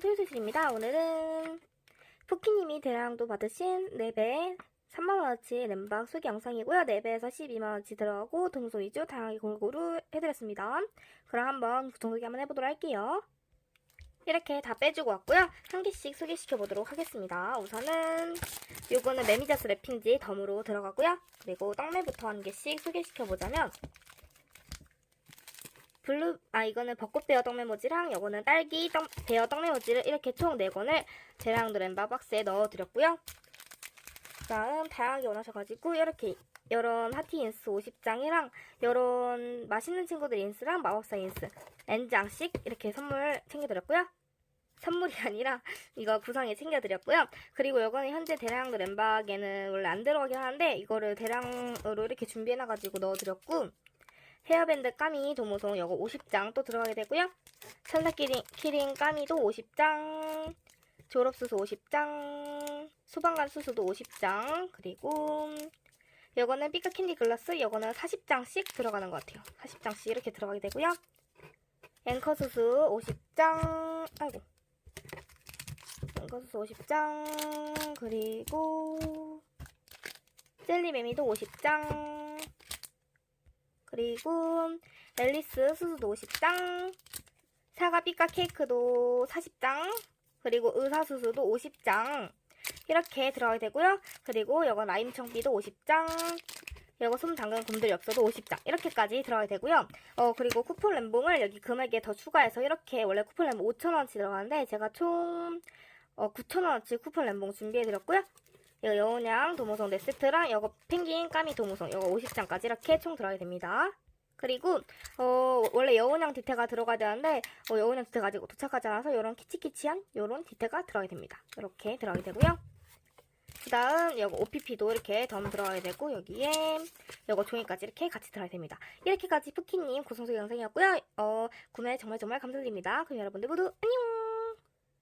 소유소실입니다. 오늘은 포키님이 대량도 받으신 4배 3만원어치 램박 소개 영상이고요. 4배에서 12만원어치 들어가고 동소 위주 다양하게 골고루 해드렸습니다. 그럼 한번 구성 소개 한번 해보도록 할게요. 이렇게 다 빼주고 왔고요. 한 개씩 소개시켜 보도록 하겠습니다. 우선은 요거는 매미자스 랩핑지 덤으로 들어가고요. 그리고 떡매부터 한 개씩 소개시켜 보자면 블루 아 이거는 벚꽃 베어 떡메모지랑 요거는 딸기 떡, 베어 떡메모지를 이렇게 총 4권을 제랑도 램바 박스에 넣어드렸고요. 그다음 다양하게 원하셔가지고 이렇게 이런 하티 인스 50장이랑 이런 맛있는 친구들 인스랑 마법사 인스 N장씩 이렇게 선물 챙겨드렸고요. 선물이 아니라 이거 구성에 챙겨드렸고요. 그리고 이거는 현재 대량도 램박에는 원래 안 들어가긴 하는데 이거를 대량으로 이렇게 준비해놔가지고 넣어드렸고 헤어밴드 까미 도무송 요거 50장 또 들어가게 되고요. 천사 키링, 까미도 50장, 졸업수수 50장, 소방관 수수도 50장, 그리고 요거는 삐까 캔디 글라스 요거는 40장씩 들어가는 것 같아요. 40장씩 이렇게 들어가게 되고요. 앵커 수수 50장, 아이고. 앵커 수수 50장, 그리고 젤리 매미도 50장, 그리고 앨리스 수수도 50장, 사과 삐까 케이크도 40장, 그리고 의사 수수도 50장 이렇게 들어가게 되고요. 그리고 이거 라임 청비도 50장, 이거 솜 당근 곰돌이 엽서도 50장 이렇게까지 들어가게 되고요. 어 그리고 쿠폰 램봉을 여기 금액에 더 추가해서 이렇게 원래 쿠폰 램봉 5,000원어치 들어가는데 제가 총 어, 9,000원어치 쿠폰 램봉 준비해드렸고요. 이거 여운양 도무송 네 세트랑 이거 펭귄 까미 도무송 이거 50장까지 이렇게 총 들어가게 됩니다. 그리고 어 원래 여운양 디테가 들어가야 되는데 어, 여운양 디테가 아직 도착하지 않아서 이런 키치키치한 이런 디테가 들어가게 됩니다. 이렇게 들어가게 되고요. 그 다음 이거 OPP도 이렇게 덤 들어가게 되고 여기에 이거 종이까지 이렇게 같이 들어가게 됩니다. 이렇게까지 푸키님 구성소 영상이었고요. 어 구매 정말 정말 감사드립니다. 그럼 여러분들 모두 안녕!